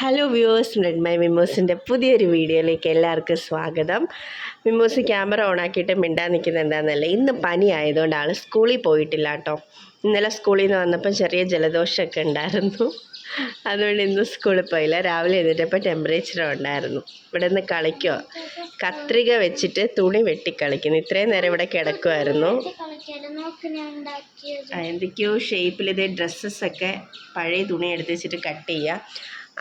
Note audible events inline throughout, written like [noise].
Hello viewers red my മിമോസിന്റെ പുതിയൊരു വീഡിയോയിലേക്ക് എല്ലാവർക്കും സ്വാഗതം. മിമോസ് ക്യാമറ ഓണാക്കിയിട്ട് മിണ്ടാൻ നിൽക്കുന്നത് എന്താണെന്നല്ല ഇന്ന് പനി ആയതുകൊണ്ട് ആൾ സ്കൂളിൽ പോയിട്ടില്ല കേട്ടോ. ഇന്നലെ സ്കൂളിൽ നിന്ന് വന്നപ്പം ചെറിയ ജലദോഷമൊക്കെ ഉണ്ടായിരുന്നു. അതുകൊണ്ട് ഇന്ന് സ്കൂളിൽ പോയില്ല. രാവിലെ എഴുന്നേറ്റപ്പോൾ ടെമ്പറേച്ചർ ഉണ്ടായിരുന്നു. ഇവിടെ നിന്ന് കളിക്കുക കത്രിക വെച്ചിട്ട് തുണി വെട്ടി കളിക്കുന്നു. ഇത്രയും നേരം ഇവിടെ കിടക്കുമായിരുന്നു എന്തൊക്കെയോ ഷേപ്പിൽ ഇത് ഡ്രസ്സസ്സൊക്കെ പഴയ തുണി എടുത്ത് വെച്ചിട്ട് കട്ട് ചെയ്യുക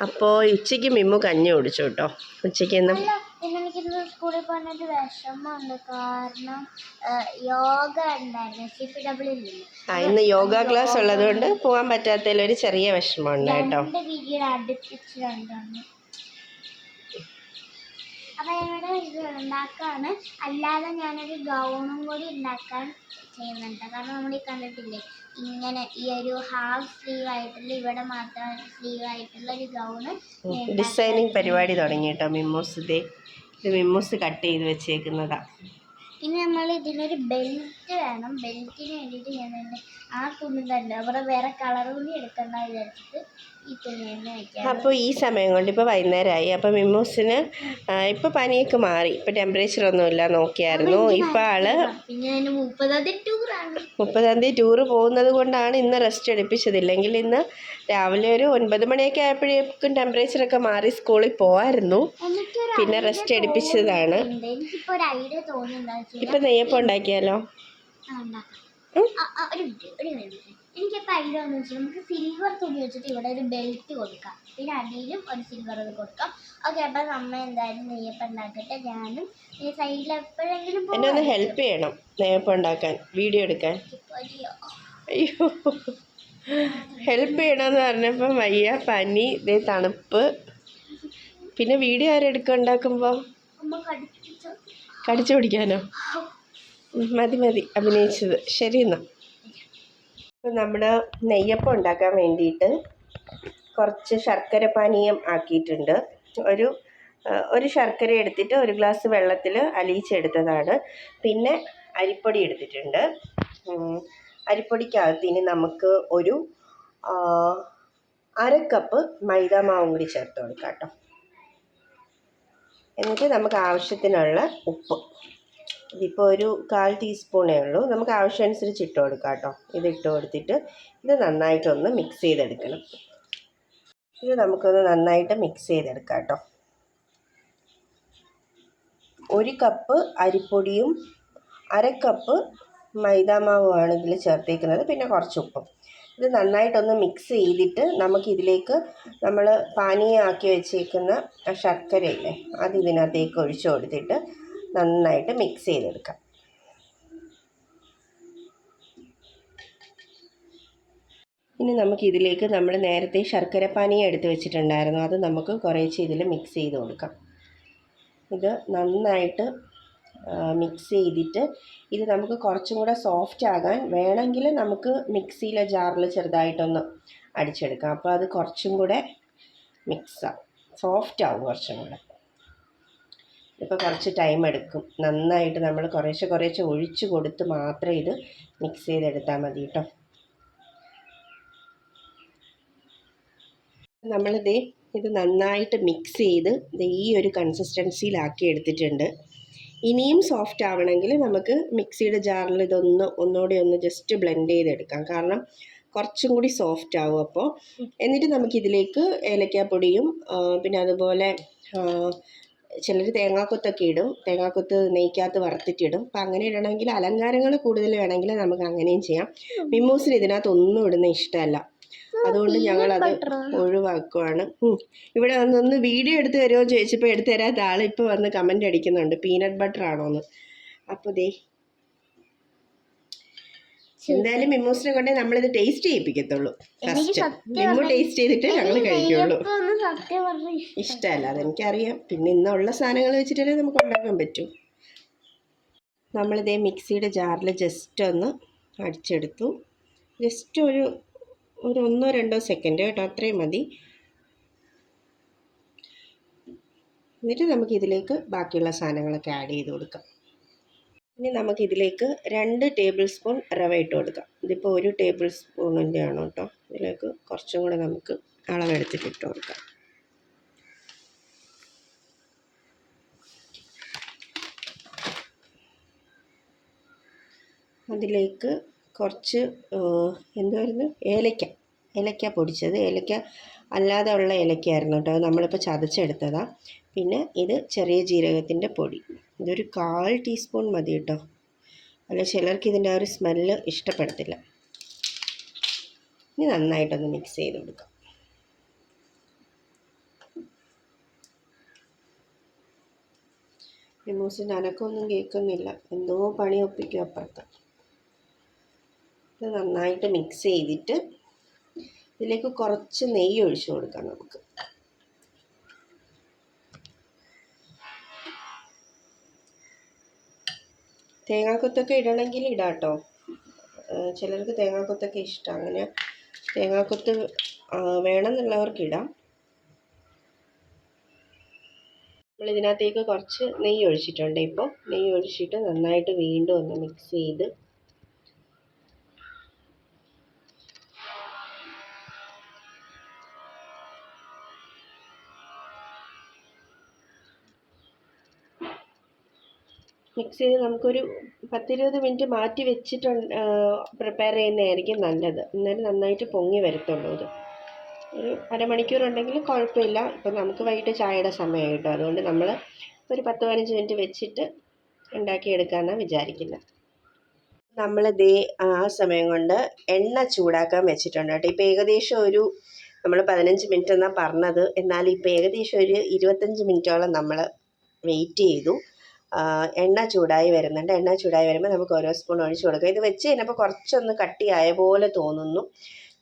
അപ്പോൾ ഉച്ചയ്ക്ക് മിമ്മു കഞ്ഞി കുടിച്ചു കേട്ടോ. ഉച്ചയ്ക്ക് ഇന്ന് പിന്നെ എനിക്കിന്ന് സ്കൂളിൽ പോകുന്നത് വിഷമമുണ്ട്. കാരണം യോഗ ഉണ്ടായിരുന്നു. സി പി ഡബ്ല്യു ഇന്ന് യോഗ ക്ലാസ് ഉള്ളതുകൊണ്ട് പോകാൻ പറ്റാത്തതിൽ ഒരു ചെറിയ വിഷമമുണ്ട് കേട്ടോ. രണ്ട് പീരീഡ് അടുപ്പിച്ച് അപ്പൊ ഇത് ഉണ്ടാക്കാണ്. അല്ലാതെ ഞാനൊരു ഗൗണും കൂടി ഉണ്ടാക്കാൻ ചെയ്യുന്നുണ്ട്. കാരണം നമ്മൾ ഈ കണ്ടിട്ടില്ലേ? ഇങ്ങനെ ഈ ഒരു ഹാഫ് സ്ലീവ് ആയിട്ടുള്ള ഇവിടെ മാത്രം സ്ലീവ് ആയിട്ടുള്ള ഒരു ഗൗണ് ഡിസൈനിങ് പരിപാടി തുടങ്ങി കേട്ടോ മിമ്മൂസ് ഇതേ ഇത് മിമ്മൂസ് കട്ട് ചെയ്ത് വെച്ചേക്കുന്നതാ. പിന്നെ നമ്മൾ ഇതിനൊരു ബെൽറ്റ് വേണം. ബെൽറ്റിന് വേണ്ടിയിട്ട് ഞാൻ തന്നെ ആ തുണി തന്നെ അവിടെ വേറെ കളർ തുണി എടുക്കണ്ട വിചാരിച്ചിട്ട് ഈ തുണി തന്നെ വയ്ക്കാം അപ്പോൾ ഈ സമയം കൊണ്ട് ഇപ്പോൾ വൈകുന്നേരമായി അപ്പോൾ മിമ്മൂസിന് ഇപ്പോൾ പനിയൊക്കെ മാറി. ഇപ്പോൾ ടെമ്പറേച്ചർ ഒന്നുമില്ല നോക്കിയായിരുന്നു. ഇപ്പോൾ ആൾ പിന്നെ അതിന് മുപ്പതാം ടൂറാണ് മുപ്പതാം തീയതി ടൂറ് പോകുന്നത് കൊണ്ടാണ് ഇന്ന് റെസ്റ്റ് എടുപ്പിച്ചത്. ഇല്ലെങ്കിൽ ഇന്ന് രാവിലെ ഒരു ഒൻപത് മണിയൊക്കെ ആയപ്പോഴേക്കും ടെമ്പറേച്ചറൊക്കെ മാറി സ്കൂളിൽ പോകായിരുന്നു പിന്നെ റെസ്റ്റ് എടുപ്പിച്ചതാണ്. ഇപ്പം നെയ്യപ്പം ഉണ്ടാക്കിയാലോ? ഒരു മിനിറ്റ് ഒരു മിനിറ്റ്. എനിക്കിപ്പോൾ ഐഡിയ എന്ന് വെച്ചാൽ നമുക്ക് സിൽവർ തുണി വെച്ചിട്ട് ഇവിടെ ഒരു ബെൽറ്റ് കൊടുക്കാം. പിന്നെ അടിയിലും ഒരു സിൽവർ കൊടുക്കാം. ഓക്കെ അപ്പം നമ്മൾ എന്തായാലും നെയ്യപ്പം ഉണ്ടാക്കട്ടെ. ഞാനും ഈ സൈഡിൽ എപ്പോഴെങ്കിലും എന്നെ ഒന്ന് ഹെൽപ്പ് ചെയ്യണം നെയ്യപ്പം ഉണ്ടാക്കാൻ വീഡിയോ എടുക്കാൻ. അയ്യോ. ഹെൽപ്പ് ചെയ്യണമെന്ന് പറഞ്ഞപ്പോൾ വയ്യ. പനി ഇതേ തണുപ്പ്. പിന്നെ വീഡിയോ ആരെടുക്കും ഉണ്ടാക്കുമ്പോൾ അമ്മ കടിച്ചു പിടിക്കാനോ? മതി മതി. അഭിനയിച്ചത്. ശരി എന്നാൽ നമ്മുടെ നെയ്യപ്പം ഉണ്ടാക്കാൻ വേണ്ടിയിട്ട് കുറച്ച് ശർക്കര പാനീയം ആക്കിയിട്ടുണ്ട്. ഒരു ഒരു ശർക്കര എടുത്തിട്ട് ഒരു ഗ്ലാസ് വെള്ളത്തിൽ അലിയിച്ചെടുത്തതാണ്. പിന്നെ അരിപ്പൊടി എടുത്തിട്ടുണ്ട്. അരിപ്പൊടിക്കകത്ത് ഇനി നമുക്ക് ഒരു അര കപ്പ് മൈദ മാവും കൂടി ചേർത്ത് കൊടുക്കാം കേട്ടോ. എന്നിട്ട് നമുക്ക് ആവശ്യത്തിനുള്ള ഉപ്പ്. ഇതിപ്പോൾ ഒരു കാൽ ടീസ്പൂണേ ഉള്ളൂ. നമുക്ക് ആവശ്യമനുസരിച്ച് ഇട്ട് കൊടുക്കാം കേട്ടോ. ഇത് ഇട്ട് കൊടുത്തിട്ട് ഇത് നന്നായിട്ടൊന്ന് മിക്സ് ചെയ്തെടുക്കണം. ഇത് നമുക്കൊന്ന് നന്നായിട്ട് മിക്സ് ചെയ്തെടുക്കാം കേട്ടോ. ഒരു കപ്പ് അരിപ്പൊടിയും അര കപ്പ് മൈദാമാവുമാണ് ഇതിൽ ചേർത്തേക്കുന്നത്. പിന്നെ കുറച്ച് ഉപ്പും. ഇത് നന്നായിട്ടൊന്ന് മിക്സ് ചെയ്തിട്ട് നമുക്കിതിലേക്ക് നമ്മൾ പാനീയമാക്കി വെച്ചേക്കുന്ന ശർക്കരയില്ലേ അത് ഇതിനകത്തേക്ക് ഒഴിച്ചു കൊടുത്തിട്ട് നന്നായിട്ട് മിക്സ് ചെയ്തെടുക്കാം. ഇനി നമുക്ക് ഇതിലേക്ക് നമ്മൾ നേരത്തെ ശർക്കര പാനീയം എടുത്ത് വെച്ചിട്ടുണ്ടായിരുന്നു. അത് നമുക്ക് കുറേശ്ശെ ഇതിൽ മിക്സ് ചെയ്ത് കൊടുക്കാം. ഇത് നന്നായിട്ട് മിക്സ് ചെയ്തിട്ട് ഇത് നമുക്ക് കുറച്ചും കൂടെ സോഫ്റ്റ് ആകാൻ വേണമെങ്കിൽ നമുക്ക് മിക്സിയിലെ ജാറിൽ ചെറുതായിട്ടൊന്ന് അടിച്ചെടുക്കാം. അപ്പോൾ അത് കുറച്ചും കൂടെ മിക്സാവും സോഫ്റ്റ് ആവും കുറച്ചും കൂടെ. ഇപ്പോൾ കുറച്ച് ടൈം എടുക്കും. നന്നായിട്ട് നമ്മൾ കുറേശ്ശെ കുറേശ്ശെ ഒഴിച്ച് കൊടുത്ത് മാത്രം ഇത് മിക്സ് ചെയ്തെടുത്താൽ മതി കേട്ടോ നമ്മളിത് ഇത് നന്നായിട്ട് മിക്സ് ചെയ്ത് ഈ ഒരു കൺസിസ്റ്റൻസിയിലാക്കി എടുത്തിട്ടുണ്ട്. ഇനിയും സോഫ്റ്റ് ആവണമെങ്കിൽ നമുക്ക് മിക്സിയുടെ ജാറിൽ ഇതൊന്ന് ഒന്നുകൂടി ഒന്ന് ജസ്റ്റ് ബ്ലെൻഡ് ചെയ്തെടുക്കാം. കാരണം കുറച്ചും കൂടി സോഫ്റ്റ് ആവും അപ്പോൾ എന്നിട്ട് നമുക്കിതിലേക്ക് ഏലക്കാപ്പൊടിയും പിന്നെ അതുപോലെ ചിലർ തേങ്ങാക്കൊത്തൊക്കെ ഇടും. തേങ്ങാക്കൊത്ത് നെയ്ക്കകത്ത് വറുത്തിട്ടിടും. അപ്പം അങ്ങനെ ഇടണമെങ്കിൽ അലങ്കാരങ്ങൾ കൂടുതൽ വേണമെങ്കിൽ നമുക്ക് അങ്ങനെയും ചെയ്യാം. മിമ്മൂസിന് ഇതിനകത്ത് ഒന്നും ഇടുന്ന ഇഷ്ടമല്ല. അതുകൊണ്ട് ഞങ്ങളത് ഒഴിവാക്കുവാണ്. ഇവിടെ വന്നൊന്ന് വീഡിയോ എടുത്ത് തരുമോ ചോദിച്ചപ്പോൾ എടുത്തു തരാത്ത ആൾ ഇപ്പോൾ വന്ന് കമന്റ് അടിക്കുന്നുണ്ട്. പീനട്ട് ബട്ടർ ആണോന്ന്. അപ്പോൾ ദേ എന്തായാലും മിമ്മൂസിനെ കൊണ്ടേ നമ്മളിത് ടേസ്റ്റ് ചെയ്യിപ്പിക്കത്തുള്ളൂ. ഫസ്റ്റ് മിമ്മു ടേസ്റ്റ് ചെയ്തിട്ട് ഞങ്ങൾ കഴിക്കുള്ളൂ. ഇഷ്ടമല്ല അതെനിക്കറിയാം. പിന്നെ ഇന്നുള്ള സാധനങ്ങൾ വെച്ചിട്ടല്ലേ നമുക്ക് ഉണ്ടാക്കാൻ പറ്റൂ. നമ്മളിതേ മിക്സിയുടെ ജാറിൽ ജസ്റ്റ് ഒന്ന് അടിച്ചെടുത്തു. ജസ്റ്റ് ഒരു ഒരു ഒന്നോ രണ്ടോ സെക്കൻഡ് കേട്ടോ അത്രയും മതി. എന്നിട്ട് നമുക്കിതിലേക്ക് ബാക്കിയുള്ള സാധനങ്ങളൊക്കെ ആഡ് ചെയ്ത് കൊടുക്കാം. ഇനി നമുക്ക് ഇതിലേക്ക് രണ്ട് ടേബിൾ സ്പൂൺ റവ ഇട്ട് കൊടുക്കാം. ഇതിപ്പോൾ ഒരു ടേബിൾ സ്പൂണിന്റെ ആണോ കേട്ടോ. ഇതിലേക്ക് കുറച്ചും കൂടെ നമുക്ക് അളവെടുത്തിട്ട് ഇട്ട് കൊടുക്കാം. അതിലേക്ക് കുറച്ച് എന്തായിരുന്നു? ഏലക്ക ഏലക്ക പൊടിച്ചത്. ഏലക്ക അല്ലാതെ ഉള്ള ഏലക്കയായിരുന്നു കേട്ടോ. നമ്മളിപ്പോൾ ചതച്ചെടുത്തതാണ് പിന്നെ ഇത് ചെറിയ ജീരകത്തിന്റെ പൊടി. ഇതൊരു കാൽ ടീസ്പൂൺ മതി കേട്ടോ. അല്ല ചിലർക്ക് ഇതിന്റെ ആ ഒരു സ്മെല്ല് ഇഷ്ടപ്പെടത്തില്ല. ഇനി നന്നായിട്ടൊന്ന് മിക്സ് ചെയ്ത് കൊടുക്കാം. മിമൂസിന്റെ അനക്കമൊന്നും കേൾക്കുന്നില്ല. എന്തോ പണി ഒപ്പിക്കും അപ്പുറത്ത്. ഇത് നന്നായിട്ട് മിക്സ് ചെയ്തിട്ട് ഇതിലേക്ക് കുറച്ച് നെയ്യ് ഒഴിച്ചു കൊടുക്കാം നമുക്ക്. തേങ്ങാക്കൊത്തൊക്കെ ഇടണമെങ്കിൽ ഇടാം കേട്ടോ ചിലർക്ക് തേങ്ങാക്കൊത്തൊക്കെ ഇഷ്ടമാണ് അങ്ങനെ തേങ്ങാക്കൊത്ത് വേണം വേണമെന്നുള്ളവർക്ക് ഇടാം. നമ്മൾ ഇതിനകത്തേക്ക് കുറച്ച് നെയ്യ് ഒഴിച്ചിട്ടുണ്ട് ഇപ്പോൾ നെയ്യ് ഒഴിച്ചിട്ട് നന്നായിട്ട് വീണ്ടും ഒന്ന് മിക്സ് ചെയ്ത് മിക്സ് ചെയ്ത് നമുക്കൊരു പത്തിരുപത് മിനിറ്റ് മാറ്റി വെച്ചിട്ട് പ്രിപ്പയർ ചെയ്യുന്നതായിരിക്കും നല്ലത്. എന്നാലും നന്നായിട്ട് പൊങ്ങി വരത്തുള്ളൂ ഇത്. ഒരു അരമണിക്കൂർ ഉണ്ടെങ്കിൽ കുഴപ്പമില്ല. ഇപ്പം നമുക്ക് വൈകിട്ട് ചായയുടെ സമയം കിട്ടും. അതുകൊണ്ട് നമ്മൾ ഒരു പത്ത് പതിനഞ്ച് മിനിറ്റ് വെച്ചിട്ട് ഉണ്ടാക്കിയെടുക്കാമെന്നാണ് വിചാരിക്കുന്നത് നമ്മൾ ദേ ആ സമയം കൊണ്ട് എണ്ണ ചൂടാക്കാൻ വെച്ചിട്ടുണ്ട് കേട്ടോ. ഇപ്പോൾ ഏകദേശം ഒരു നമ്മൾ പതിനഞ്ച് മിനിറ്റ് എന്നാണ് പറഞ്ഞത്. എന്നാൽ ഇപ്പോൾ ഏകദേശം ഒരു ഇരുപത്തഞ്ച് മിനിറ്റോളം നമ്മൾ വെയിറ്റ് ചെയ്തു. എണ്ണ ചൂടായി വരുന്നുണ്ട്. എണ്ണ ചൂടായി വരുമ്പോൾ നമുക്ക് ഓരോ സ്പൂൺ ഒഴിച്ചു കൊടുക്കാം. ഇത് വെച്ച് കഴിഞ്ഞപ്പോൾ കുറച്ചൊന്ന് കട്ടിയായ പോലെ തോന്നുന്നു.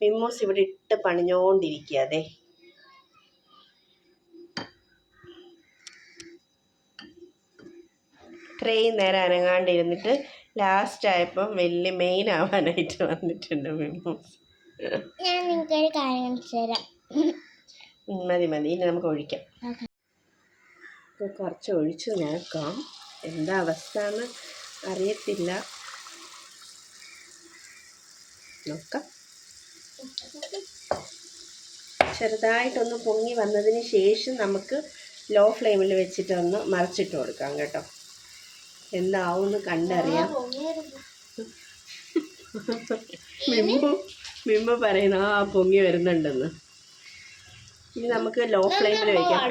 മിമ്മൂസ് ഇവിടെ ഇട്ട് പണിഞ്ഞോണ്ടിരിക്കുക അതെ ഇത്രയും നേരം അനങ്ങാണ്ടിരുന്നിട്ട് ലാസ്റ്റ് ആയപ്പം വലിയ മെയിൻ ആവാനായിട്ട് വന്നിട്ടുണ്ട് മിമ്മൂസ്. ഞാൻ നിങ്ങൾക്കൊരു കാര്യം കാണിച്ചു തരാം. മതി മതി. ഇനി നമുക്ക് ഒഴിക്കാം. ഇത് കുറച്ച് ഒഴിച്ച് നോക്കാം. എന്താ അവസ്ഥ എന്ന് അറിയത്തില്ല. നോക്കാം. ചെറുതായിട്ടൊന്ന് പൊങ്ങി വന്നതിന് ശേഷം നമുക്ക് ലോ ഫ്ലെയിമിൽ വെച്ചിട്ടൊന്ന് മറിച്ചിട്ട് കൊടുക്കാം കേട്ടോ. എന്താവുമെന്ന് കണ്ടറിയാം. മിമ്പു മിമ്പു പറയുന്നു ആ പൊങ്ങി വരുന്നുണ്ടെന്ന്. ഇനി നമുക്ക് ലോ ഫ്ലെയിമിൽ വെക്കാം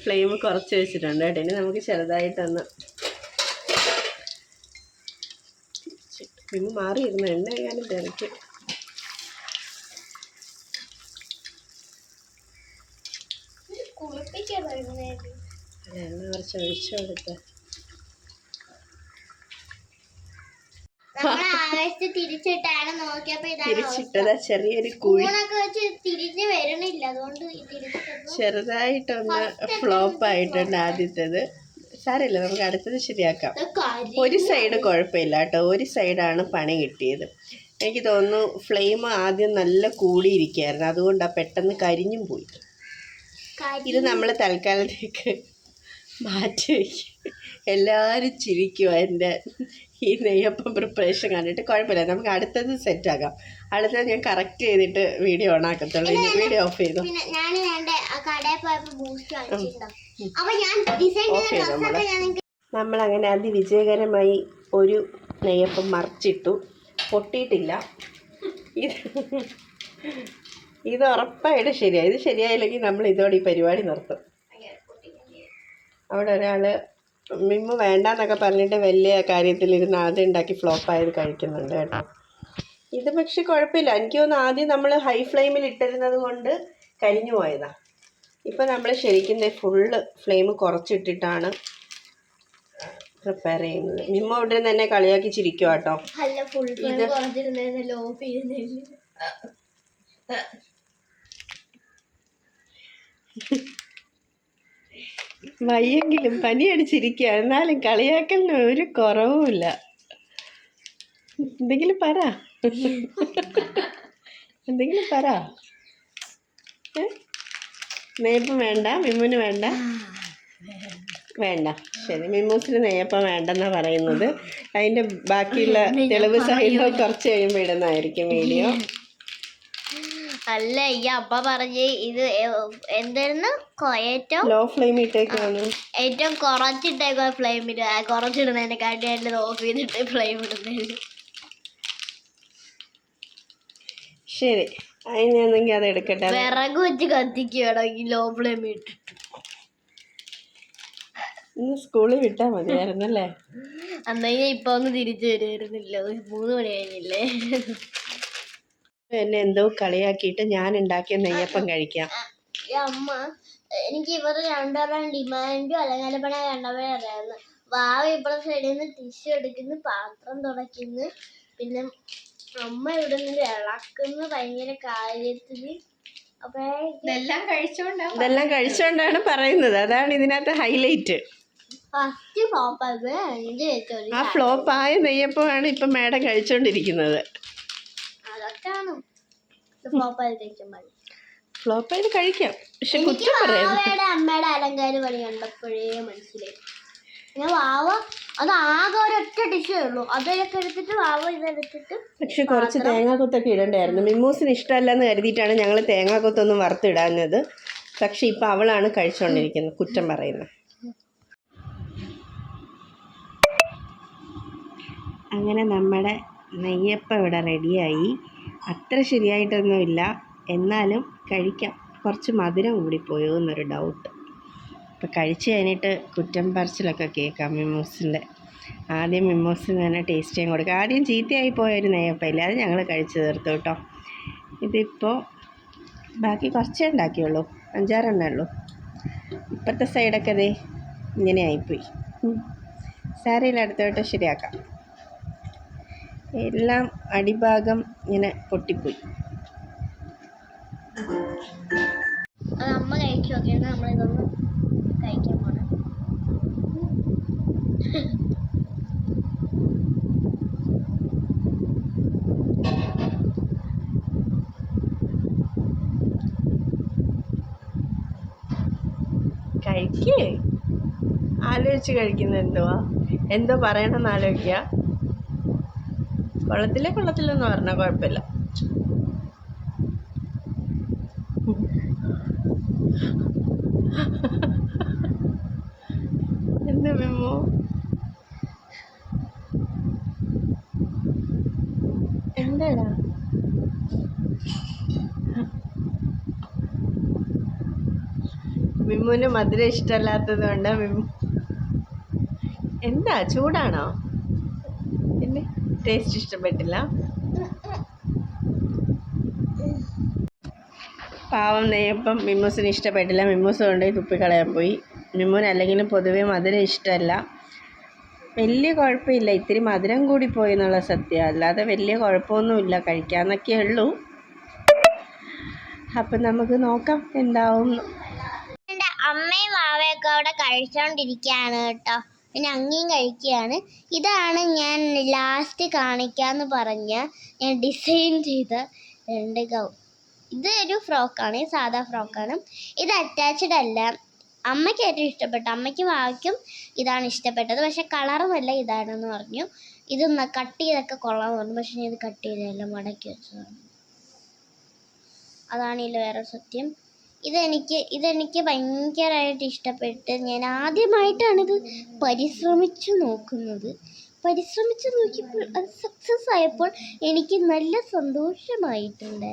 ഫ്ലെയിം കുറച്ച് വെച്ചിട്ടുണ്ട് കേട്ടോ. ഇനി നമുക്ക് ചെറുതായിട്ടൊന്ന് പിന്നെ മാറിയിരുന്നു എണ്ണ ആയാലും തിരക്ക് എണ്ണ കുറച്ച് ഒഴിച്ചു കൊടുത്ത് നമ്മൾ ആവേശത്ത് തിരിച്ചിട്ടാണ് നോക്കിയപ്പോ തിരിച്ചിട്ടതാ ചെറിയൊരു കുഴി. വെച്ച് തിരിഞ്ഞ് വരണില്ല അതുകൊണ്ട് ചെറുതായിട്ടൊന്ന് ഫ്ലോപ്പ് ആയിട്ടുണ്ട് ആദ്യത്തേത്. സാരമില്ല നമുക്ക് അടുത്തത് ശരിയാക്കാം. ഒരു സൈഡ് കുഴപ്പമില്ല കേട്ടോ. ഒരു സൈഡാണ് പണി കിട്ടിയത്. എനിക്ക് തോന്നുന്നു ഫ്ലെയിം ആദ്യം നല്ല കൂടിയിരിക്കുകയായിരുന്നു. അതുകൊണ്ടാണ് പെട്ടെന്ന് കരിഞ്ഞും പോയി. ഇത് നമ്മൾ തൽക്കാലത്തേക്ക് മാറ്റി വയ്ക്കും എല്ലാവരും ചിരിക്കും എന്റെ ഈ നെയ്യപ്പം പ്രിപ്പറേഷൻ കണ്ടിട്ട് കുഴപ്പമില്ല. നമുക്ക് അടുത്തത് സെറ്റ് ആക്കാം അടുത്തത് ഞാൻ കറക്റ്റ് ചെയ്തിട്ട് വീഡിയോ ഓൺ ആക്കത്തുള്ളൂ. ഇനി വീഡിയോ ഓഫ് ചെയ്തു? ഡ്രസ്സൊക്കെ ഞാൻ അതിവിജയകരമായി ഒരു നെയ്യപ്പം മറിച്ചിട്ടു. പൊട്ടിയിട്ടില്ല. ഇത് ഇത് ഉറപ്പായിട്ട് ശരിയായി ഇത് ശരിയായില്ലെങ്കിൽ നമ്മൾ ഇതോടെ ഈ പരിപാടി നിർത്തും. അവിടെ ഒരാൾ മിമ്മു വേണ്ടാന്നൊക്കെ പറഞ്ഞിട്ട് വലിയ കാര്യത്തിൽ കാര്യത്തിലിരുന്ന് ആദ്യം ഉണ്ടാക്കി ഫ്ലോപ്പായത് കഴിക്കുന്നുണ്ട് കേട്ടോ. ഇത് പക്ഷെ കുഴപ്പമില്ല. എനിക്ക് തോന്നുന്നു ആദ്യം നമ്മൾ ഹൈ ഫ്ലെയിമിൽ ഇട്ടിരുന്നത് കൊണ്ട് കരിഞ്ഞു പോയതാ. ഇപ്പം നമ്മൾ ശരിക്കും ഫുള്ള് ഫ്ലെയിം കുറച്ചിട്ടിട്ടാണ് പ്രിപ്പയർ ചെയ്യുന്നത്. മിമ്മ ഇവിടെ നിന്ന് തന്നെ കളിയാക്കി ചിരിക്കുക കേട്ടോ. അല്ല [laughs] ഫുൾ ഫ്ലെയിം കുറച്ചിരുന്നേന്നല്ലോ ഓഫ് ചെയ്യുന്നില്ല വയ്യെങ്കിലും പനിയടിച്ചിരിക്കുക എന്നാലും കളിയാക്കലിന് ഒരു കുറവുമില്ല. എന്തെങ്കിലും പറ. എന്തെങ്കിലും പറ? നെയ്യപ്പം വേണ്ട മിമ്മുന് വേണ്ട. വേണ്ട. ശരി മിമ്മൂസിന് നെയ്യപ്പം വേണ്ടെന്നാണ് പറയുന്നത്. അതിന്റെ ബാക്കിയുള്ള തെളിവ് സഹിതം കുറച്ച് കഴിയുമ്പോൾ ഇടുന്നതായിരിക്കും വീഡിയോ. അല്ല ഈ അമ്മ പറഞ്ഞ് ഇത് എന്തായിരുന്നു? ഏറ്റവും ലോ ഫ്ലെയിം ഇട്ടേക്കാണ് ഏറ്റവും കുറച്ചിട്ടേക്കോ ഫ്ലെയിമിൽ കുറച്ചിടുന്നതിനെക്കാട്ടി എന്റെ ഓഫ് ചെയ്തിട്ട് ഫ്ലെയിം ഇടുന്നതിന്. ശരി. അതിനെന്നെങ്കിൽ അത് എടുക്കട്ടെ. വിറക് വെച്ച് കത്തിക്കുകയാണെങ്കിൽ ലോ ഫ്ലെയിം ഇട്ടിട്ട്. ഇന്ന് സ്കൂളിൽ വിട്ടാൽ മതിയായിരുന്നല്ലേ അന്നേ ഇപ്പൊ ഒന്ന് തിരിച്ചു വരുമായിരുന്നില്ല മൂന്ന് മണി കഴിഞ്ഞില്ലേ? എന്നെ എന്തോ കളിയാക്കിയിട്ട് ഞാൻ ഉണ്ടാക്കിയ നെയ്യപ്പം കഴിക്കാം. അമ്മ എനിക്ക് ഇവർ രണ്ടുപേരും ഡിമാൻഡും അലങ്ങാലപ്പണ കണ്ടവരെ അറിയാവുന്നു വാവ ഇപ്പുറത്തെ സൈഡിൽ നിന്ന് ടിഷ്യൂ എടുക്കുന്നു പാത്രം തുടയ്ക്കുന്നു പിന്നെ അമ്മ ഇവിടെ നിന്ന് ഇളക്കുന്നു ഭയങ്കര കാര്യത്തിന് അപ്പൊ ഇതെല്ലാം കഴിച്ചോണ്ടാ ഇതെല്ലാം കഴിച്ചുകൊണ്ടാണ് പറയുന്നത്. അതാണ് ഇതിനകത്ത് ഹൈലൈറ്റ് ഫസ്റ്റ് ഫ്ലോപ്പ് ആ ഫ്ലോപ്പ് ആയ നെയ്യപ്പമാണ് ഇപ്പം മേഡം കഴിച്ചോണ്ടിരിക്കുന്നത്. ഫ്ലോപ്പ് ആയത് കഴിക്കാം. പക്ഷെ കുറ്റം പറയാം. അമ്മയുടെ അലങ്കാര പണി കണ്ടപ്പോഴേ മനസ്സിലായി. ഞാൻ വാവ അത് ആകെ ഒരൊറ്റ ഡിഷേ ഉള്ളൂ. അതൊക്കെ എടുത്തിട്ട് വാവ ഇതെടുത്തിട്ട് പക്ഷെ കുറച്ച് തേങ്ങാക്കൊത്തൊക്കെ ഇടണ്ടായിരുന്നു. മിമ്മൂസിന് ഇഷ്ടമല്ലെന്ന് കരുതിയിട്ടാണ് ഞങ്ങൾ തേങ്ങാക്കൊത്തൊന്നും വറുത്തിടാഞ്ഞത്. പക്ഷെ ഇപ്പൊ അവളാണ് കഴിച്ചുകൊണ്ടിരിക്കുന്നത് കുറ്റം പറയുന്നത് അങ്ങനെ നമ്മുടെ നെയ്യപ്പം ഇവിടെ റെഡിയായി അത്ര ശരിയായിട്ടൊന്നുമില്ല. എന്നാലും കഴിക്കാം. കുറച്ച് മധുരം കൂടിപ്പോയോ എന്നൊരു ഡൗട്ട് ഇപ്പം കഴിച്ച് കഴിഞ്ഞിട്ട് കുറ്റം പറച്ചിലൊക്കെ കേൾക്കാം മിമോസിന്റെ ആദ്യം മിമോസിന് തന്നെ ടേസ്റ്റ് ചെയ്യാൻ കൊടുക്കുക ആദ്യം ചീത്തയായി പോയൊരു നെയ്യപ്പയില്ല അത് ഞങ്ങൾ കഴിച്ചു തീർത്തു കേട്ടോ. ഇതിപ്പോൾ ബാക്കി കുറച്ചേ ഉണ്ടാക്കിയുള്ളൂ. അഞ്ചാറെണ്ണേ ഉള്ളൂ. ഇപ്പോഴത്തെ സൈഡൊക്കെ ദേ ഇങ്ങനെ ആയിപ്പോയി ഉം. അടുത്ത വട്ടം ശരിയാക്കാം. എല്ലാം അടിഭാഗം ഇങ്ങനെ പൊട്ടിപ്പോയി. അത് അമ്മ കഴിച്ചു നോക്കിയാണ് നമ്മളിതൊന്ന് കഴിക്കാൻ പോണേ. കഴിക്കേ? ആലോചിച്ച് കഴിക്കുന്ന എന്തുവാ എന്തോ പറയണമെന്ന് ആലോചിക്കുക കൊള്ളത്തില്ലേ കൊള്ളത്തില്ലെന്ന് പറഞ്ഞാൽ കുഴപ്പമില്ല. എന്താ മെമ്മോ? എന്താടാ? മിമ്മുവിന് മധുരം ഇഷ്ടമല്ലാത്തത് കൊണ്ട് മിമ്മു. എന്താ ചൂടാണോ? ടേസ്റ്റ് ഇഷ്ടപ്പെട്ടില്ല. പാവം നെയ്യപ്പം മിമ്മൂസിന് ഇഷ്ടപ്പെട്ടില്ല. മിമ്മൂസ് കൊണ്ടുപോയി തുപ്പിക്കളയാൻ പോയി. മിമ്മൂന് അല്ലെങ്കിലും പൊതുവേ മധുരം ഇഷ്ടമല്ല. വലിയ കുഴപ്പമില്ല. ഇത്തിരി മധുരം കൂടി പോയി എന്നുള്ള സത്യം. അല്ലാതെ വലിയ കുഴപ്പമൊന്നുമില്ല. കഴിക്കാമെന്നൊക്കെ ഉള്ളൂ. അപ്പം നമുക്ക് നോക്കാം എന്താവും. അമ്മയും വാവയൊക്കെ അവിടെ കഴിച്ചോണ്ടിരിക്കുകയാണ് കേട്ടോ. പിന്നെ അങ്ങയും കഴിക്കുകയാണ്. ഇതാണ് ഞാൻ ലാസ്റ്റ് കാണിക്കാന്ന് പറഞ്ഞ ഞാൻ ഡിസൈൻ ചെയ്ത രണ്ട് ഗൗൺ ഇത് ഒരു ഫ്രോക്കാണ് സാധാ ഫ്രോക്കാണ് ഇത് അറ്റാച്ച്ഡ് അല്ല. അമ്മയ്ക്ക് ഏറ്റവും ഇഷ്ടപ്പെട്ടു അമ്മയ്ക്ക് വാക്കും ഇതാണ് ഇഷ്ടപ്പെട്ടത്. പക്ഷെ കളറുമല്ല ഇതാണെന്ന് പറഞ്ഞു. ഇത് കട്ട് ചെയ്തൊക്കെ കൊള്ളാമെന്ന് പറഞ്ഞു. പക്ഷെ ഞാൻ ഇത് കട്ട് ചെയ്തതല്ല മടക്കി വെച്ചതാണ്. അതാണ് ഇതിൽ വേറെ സത്യം. ഇതെനിക്ക് ഇതെനിക്ക് ഭയങ്കരമായിട്ട് ഇഷ്ടപ്പെട്ട് ഞാൻ ആദ്യമായിട്ടാണിത് പരിശ്രമിച്ചു നോക്കുന്നത്. പരിശ്രമിച്ചു നോക്കിയപ്പോൾ അത് സക്സസ് ആയപ്പോൾ എനിക്ക് നല്ല സന്തോഷമായിട്ടുണ്ട്.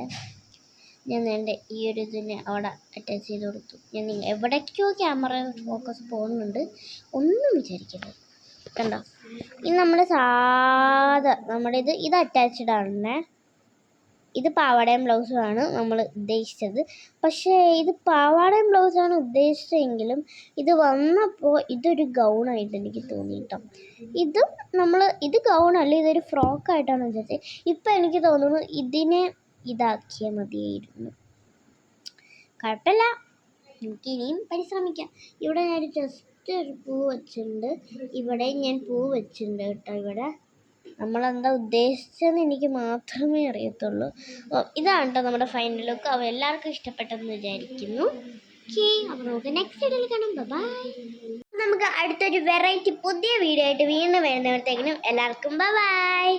ഞാൻ എന്റെ ഈ ഒരു ഇതിനെ അവിടെ അറ്റാച്ച് ചെയ്ത് കൊടുത്തു. ഞാൻ എവിടേക്കോ ക്യാമറ ഫോക്കസ് പോകുന്നുണ്ട്. ഒന്നും വിചാരിക്കരുത്. കണ്ടോ? ഇത് നമ്മുടെ സാധാ നമ്മുടെ ഇത് ഇത് അറ്റാച്ച്ഡ് ആണേ ഇത് പാവാടയും ബ്ലൗസുമാണ് നമ്മൾ ഉദ്ദേശിച്ചത്. പക്ഷേ ഇത് പാവാടയും ബ്ലൗസാണ് ഉദ്ദേശിച്ചതെങ്കിലും ഇത് വന്നപ്പോൾ ഇതൊരു ഗൗണായിട്ട് എനിക്ക് തോന്നി കേട്ടോ ഇതും നമ്മൾ ഇത് ഗൗണല്ല ഇതൊരു ഫ്രോക്കായിട്ടാണ് വെച്ചത് ഇപ്പം എനിക്ക് തോന്നുന്നു ഇതിനെ ഇതാക്കിയാൽ മതിയായിരുന്നു. കുഴപ്പമില്ല. എനിക്ക് ഇനിയും പരിശ്രമിക്കാം. ഇവിടെ ഞാൻ ജസ്റ്റ് ഒരു പൂ വെച്ചിട്ടുണ്ട്. ഇവിടെ ഞാൻ പൂ വെച്ചിട്ടുണ്ട് കേട്ടോ ഇവിടെ. നമ്മളെന്താ ഉദ്ദേശിച്ചതെന്ന് എനിക്ക് മാത്രമേ അറിയത്തുള്ളൂ. ഇതാണ് കേട്ടോ നമ്മുടെ ഫൈനൽ ലുക്ക് അവ എല്ലാവർക്കും ഇഷ്ടപ്പെട്ടെന്ന് വിചാരിക്കുന്നു. അപ്പോൾ നമുക്ക് നെക്സ്റ്റ് കാണാം. ബൈ നമുക്ക് അടുത്തൊരു വെറൈറ്റി പുതിയ വീഡിയോ ആയിട്ട് വീണ്ടും വരുന്നവരത്തേക്കിനും എല്ലാവർക്കും ബൈ